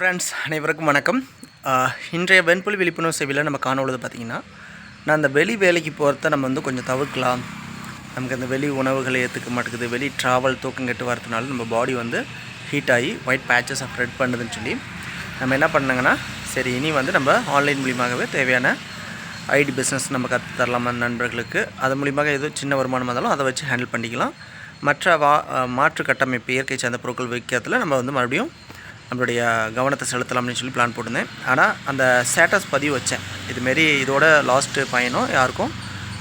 Friends அனைவருக்கும் வணக்கம். இன்றைய வெண்புலி விழிப்புணர்வு சேவையில் நம்ம காணொழுது பார்த்திங்கன்னா நான் அந்த வெளி வேலைக்கு போகிறத நம்ம வந்து கொஞ்சம் தவிர்க்கலாம். நமக்கு அந்த வெளி உணவுகளை ஏற்றுக்க மாட்டேங்குது. வெளி ட்ராவல் தூக்கம் கெட்டு வரதுனால நம்ம பாடி வந்து ஹீட் ஆகி ஒயிட் பேச்சஸ் ஸ்ப்ரெட் பண்ணுதுன்னு சொல்லி நம்ம என்ன பண்ணாங்கன்னா சரி இனி வந்து நம்ம ஆன்லைன் மூலியமாகவே தேவையான ஐடி பிஸ்னஸ் நம்ம கற்று தரலாமா நண்பர்களுக்கு. அது மூலியமாக ஏதோ சின்ன வருமானம் இருந்தாலும் அதை வச்சு ஹேண்டில் பண்ணிக்கலாம். மற்ற வா மாற்று கட்டமைப்பு இயற்கை சார்ந்த பொருட்கள் விற்கிறதுல நம்ம வந்து மறுபடியும் நம்மளுடைய கவனத்தை செலுத்தலாம் அப்படின்னு சொல்லி பிளான் போட்டிருந்தேன். ஆனால் அந்த ஸ்டேட்டஸ் பதிவு வச்சேன். இதுமாரி இதோட லாஸ்ட்டு பயணம் யாருக்கும்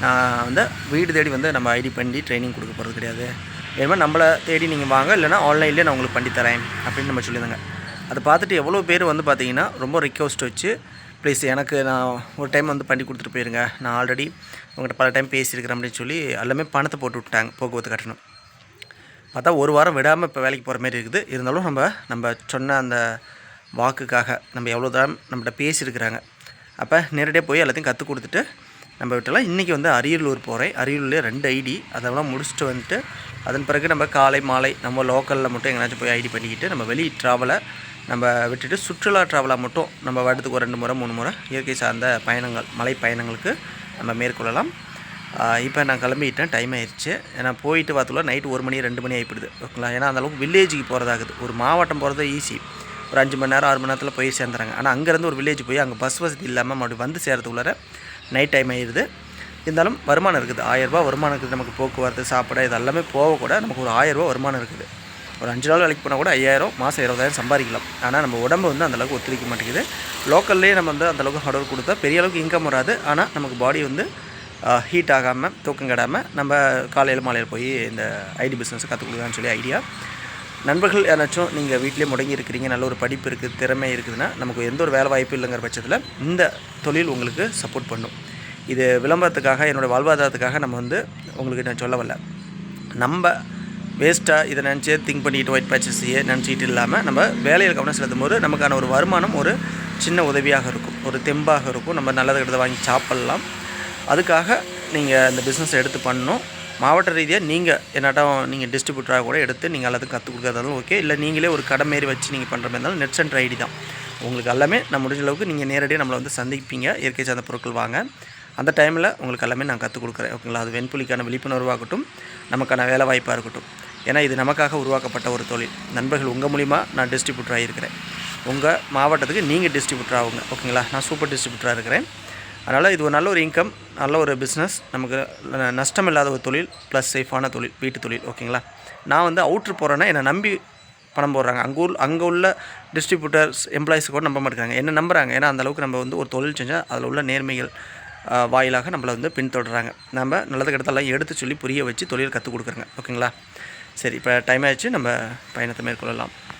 நான் வந்து வீடு தேடி வந்து நம்ம ஐடி பண்ணி ட்ரைனிங் கொடுக்க போகிறது கிடையாது. வேணுமா நம்மளை தேடி நீங்கள் வாங்க இல்லைனா ஆன்லைன்லேயே நான் உங்களுக்கு பண்ணி தரேன் அப்படின்னு நம்ம சொல்லியிருந்தாங்க. அதை பார்த்துட்டு எவ்வளோ பேர் வந்து பார்த்தீங்கன்னா ரொம்ப ரிக்வஸ்ட் வச்சு ப்ளீஸ் எனக்கு நான் ஒரு டைம் வந்து பண்ணி கொடுத்துட்டு போயிருங்க. நான் ஆல்ரெடி உங்கள்கிட்ட பல டைம் பேசியிருக்கிறேன் அப்படின்னு சொல்லி எல்லாமே பணத்தை போட்டு விட்டாங்க போக்குவரத்து கட்டணம். பார்த்தா ஒரு வாரம் விடாமல் இப்போ வேலைக்கு போகிற மாதிரி இருக்குது. இருந்தாலும் நம்ம நம்ம சொன்ன அந்த வாக்குக்காக நம்ம எவ்வளோ தூரம் நம்மகிட்ட பேசியிருக்கிறாங்க. அப்போ நேரடியாக போய் எல்லாத்தையும் கற்றுக் கொடுத்துட்டு நம்ம விட்டலாம். இன்றைக்கி வந்து அரியலூர் போகிறேன் அரியலூர்லேயே ரெண்டு ஐடி. அதெல்லாம் முடிச்சுட்டு வந்துட்டு அதன் பிறகு நம்ம காலை மாலை நம்ம லோக்கலில் மட்டும் எங்கேனாச்சும் போய் ஐடி பண்ணிக்கிட்டு நம்ம வெளி ட்ராவலை நம்ம விட்டுட்டு சுற்றுலா ட்ராவலாக மட்டும் நம்ம வருடத்துக்கு ஒரு ரெண்டு முறை மூணு முறை. இயற்கை சார்ந்த பயணங்கள் மலை பயணங்களுக்கு நம்ம மேற்கொள்ளலாம். இப்போ நான் கிளம்பிட்டேன். டைம் ஆயிடுச்சு ஏன்னா போயிட்டு பார்த்துள்ள நைட்டு ஒரு மணி ரெண்டு மணி ஆகிப்படுது ஓகேங்களா? ஏன்னா அந்தளவுக்கு வில்லேஜுக்கு போகிறதாகுது ஒரு மாவட்டம் போகிறது ஈஸி ஒரு அஞ்சு மணி நேரம் ஆறு மணி நேரத்தில் போய் சேர்ந்துறாங்க. ஆனால் அங்கேருந்து ஒரு வில்லேஜ் போய் அங்கே பஸ் வசதி இல்லாமல் மறுபடியும் வந்து சேர்றதுக்குள்ளார நைட் டைம் ஆயிடுது இருந்தாலும் வருமானம் இருக்குது. ஆயிரரூபா வருமானம் இருக்குது. நமக்கு போக்குவரத்து சாப்பிட இது எல்லாமே போக கூட நமக்கு ஒரு ஆயிரரூபா வருமானம் இருக்குது. ஒரு அஞ்சு நாள் வேலைக்கு போனால் கூட ஐயாயிரம் மாதம் இருபதாயிரம் சம்பாதிக்கலாம். ஆனால் நம்ம உடம்பு வந்து அந்தளவுக்கு ஒத்துழைக்க மாட்டேங்குது. லோக்கல்லே நம்ம வந்து அந்தளவுக்கு ஹார்ட் ஒர்க் கொடுத்தா பெரிய அளவுக்கு இன்கம் வராது. ஆனால் நமக்கு பாடி வந்து ஹீட் ஆகாமல் தூக்கம் கெடாமல் நம்ம காலையில் மாலையில் போய் இந்த ஐடி பிஸ்னஸை கற்றுக் கொடுக்கலான்னு சொல்லி ஐடியா நண்பர்கள் யாராச்சும் நீங்கள் வீட்டிலே முடங்கி இருக்கிறீங்க நல்ல ஒரு படிப்பு இருக்குது திறமை இருக்குதுன்னா நமக்கு எந்த ஒரு வேலை வாய்ப்பு இல்லைங்கிற பட்சத்தில் இந்த தொழில் உங்களுக்கு சப்போர்ட் பண்ணும். இது விளம்பரத்துக்காக என்னோடய வாழ்வாதாரத்துக்காக நம்ம வந்து உங்களுக்கு நான் சொல்ல வரல. நம்ம வேஸ்ட்டாக இதை நினச்சி திங்க் பண்ணிட்டு ஒயிட் பேச்சஸையே நினச்சிக்கிட்டு இல்லாமல் நம்ம வேலையில் கவனம் செலுத்தும் போது நமக்கான ஒரு வருமானம் ஒரு சின்ன உதவியாக இருக்கும். ஒரு தெம்பாக இருக்கும். நம்ம நல்லது கெட்டதை வாங்கி சாப்பிட்லாம். அதுக்காக நீங்கள் அந்த பிஸ்னஸ் எடுத்து பண்ணணும். மாவட்ட ரீதியாக நீங்கள் என்னட்டா நீங்கள் டிஸ்ட்ரிபியூட்டராக கூட எடுத்து நீங்கள் எல்லாத்துக்கும் கற்றுக் கொடுக்கறதாலும் ஓகே இல்லை நீங்களே ஒரு கடை மாரி வச்சு நீங்கள் பண்ணுற மாதிரி இருந்தாலும் நெட் சென்டர் ஐடி தான். உங்களுக்கு எல்லாமே நான் முடிஞ்ச அளவுக்கு நீங்கள் நேரடியாக நம்மளை வந்து சந்திப்பீங்க. இயற்கை சார்ந்த பொருட்கள் வாங்க. அந்த டைமில் உங்களுக்கு எல்லாமே நான் கற்றுக் கொடுக்குறேன். ஓகேங்களா அது வெண்புலிக்கான விழிப்புணர்வாகட்டும் நமக்கான வேலை வாய்ப்பாக இருக்கட்டும். ஏன்னா இது நமக்காக உருவாக்கப்பட்ட ஒரு தொழில். நண்பர்கள் உங்கள் மூலிமா நான் டிஸ்ட்ரிபியூட்டராக இருக்கிறேன். உங்கள் மாவட்டத்துக்கு நீங்கள் டிஸ்ட்ரிபியூட்டர் ஆகுங்க. ஓகேங்களா நான் சூப்பர் டிஸ்ட்ரிபியூட்டராக இருக்கிறேன். அதனால் இது ஒரு நல்ல ஒரு இன்கம் நல்ல ஒரு பிஸ்னஸ் நமக்கு ந- நஷ்டம் இல்லாத ஒரு தொழில் ப்ளஸ் சேஃபான தொழில் வீட்டு தொழில் ஓகேங்களா நான் வந்து அவுட்ரு போகிறேன்னா என்னை நம்பி பணம் போடுறாங்க. அங்கே உள்ள அங்கே உள்ள டிஸ்ட்ரிபியூட்டர்ஸ் எம்ப்ளாயிஸ் கூட நம்ப மாட்டேங்கிறாங்க. என்ன நம்புறாங்க. ஏன்னா அந்த அளவுக்கு நம்ம வந்து ஒரு தொழில் செஞ்சால் அதில் உள்ள நேர்மைகள் வாயிலாக நம்மளை வந்து பின்தொடர்றாங்க. நம்ம நல்லது கிடத்தெல்லாம் எடுத்து சொல்லி புரிய வச்சு தொழில் கற்றுக் கொடுக்குறாங்க. ஓகேங்களா சரி இப்போ டைம் ஆயிடுச்சு. நம்ம பயணத்தை மேற்கொள்ளலாம்.